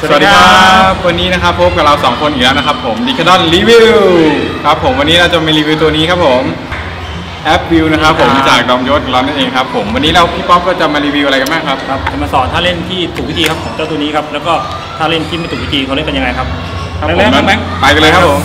สวัสดีครับ วันนี้นะครับพบกับเราสองคนอีกแล้วนะครับผมดิค a ดอนรีวิวครับผมวันนี้เราจะมารีวิวตัวนี้ครับผมแอปวิวนะครับผมจากดอมยศร้อนนั่นเองครับผมวันนี้เราพี่ป๊อปก็จะมารีวิวอะไรกันบ้างครับครับจะมาสอนท่าเล่นที่ถูกวิธีครับของเจ้าตัวนี้ครับแล้วก็ท่าเล่นที่ไม่ถูกวิธีเขาเล่นกันยังไงครับครับแรผมกๆงั้นแบงค์ไปกันเลยครับผม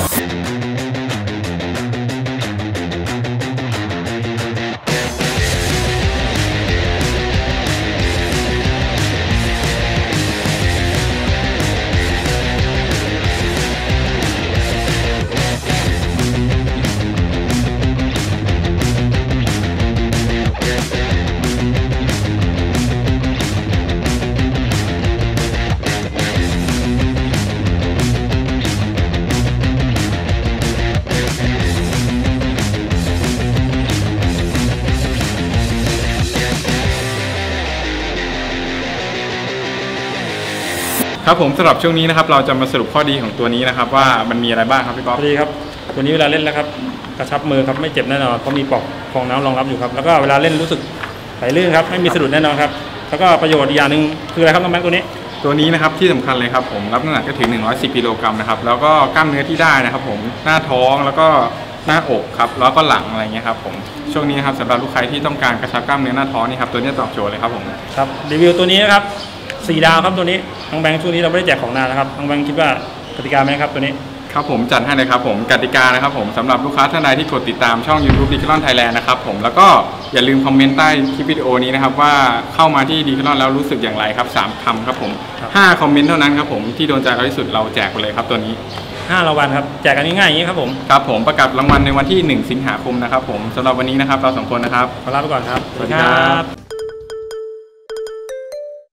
ครับผมสำหรับช่วงนี้นะครับเราจะมาสรุปข้อดีของตัวนี้นะครับ ว่ามันมีอะไรบ้างครับพี่ป๊อปพอดีครับตัวนี้เวลาเล่นแล้วครับกระชับมือครับไม่เจ็บแน่นอนเพราะมีปลอกฟองน้ำรองรับอยู่ครับแล้วก็เวลาเล่นรู้สึกไหลลื่นครับไม่มีสะดุดแน่นอนครับแล้วก็ประโยชน์อีกอย่างหนึ่งคืออะไรครับน้องแบงค์ตัวนี้ตัวนี้นะครับที่สำคัญเลยครับผมรับน้ำหนักก็ถึง 110กิโลกรัมนะครับแล้วก็กล้ามเนื้อที่ได้นะครับ ผมหน้าท้องแล้วก็หน้าอกครับแล้วก็หลังอะไรเงี้ยครับผมช่วงนี้นะครับสำหรับลูกค้าที่ต้องการกระชับกล้ามเนื้อหน้าท้องนี่ครับตัวนี้ตอบโจทย์เลยครับผมครับรีวิวตัวนี้นะครับ สี่ดาวครับตัวนี้น้องแบงค์ช่วงนี้เราไม่ได้แจกของนานนะครับน้องแบงค์คิดว่ากติกาไหมครับตัวนี้ ครับผมจัดให้เลยครับผมกติกานะครับผมสำหรับลูกค้าท่านใดที่กดติดตามช่อง YouTube d e c a t h l o n Thailand นะครับผมแล้วก็อย่าลืมคอมเมนต์ใต้คลิปวิดีโอนี้นะครับว่าเข้ามาที่ d e c a t h l o n แล้วรู้สึกอย่างไรครับสามคำครับผมครับห้าคอมเมนต์เท่านั้นครับผมที่โดนใจเราที่สุดเราแจกไปเลยครับตัวนี้ห้ารางวัลครับแจกกันง่ายๆอย่างนี้ครับผมครับผมประกาศรางวัลในวันที่ 1 สิงหาคมนะครับผมสำหรับวันนี้นะครับเราสองคนนะครับขอลาไปก่อนครับสวัสดีครับ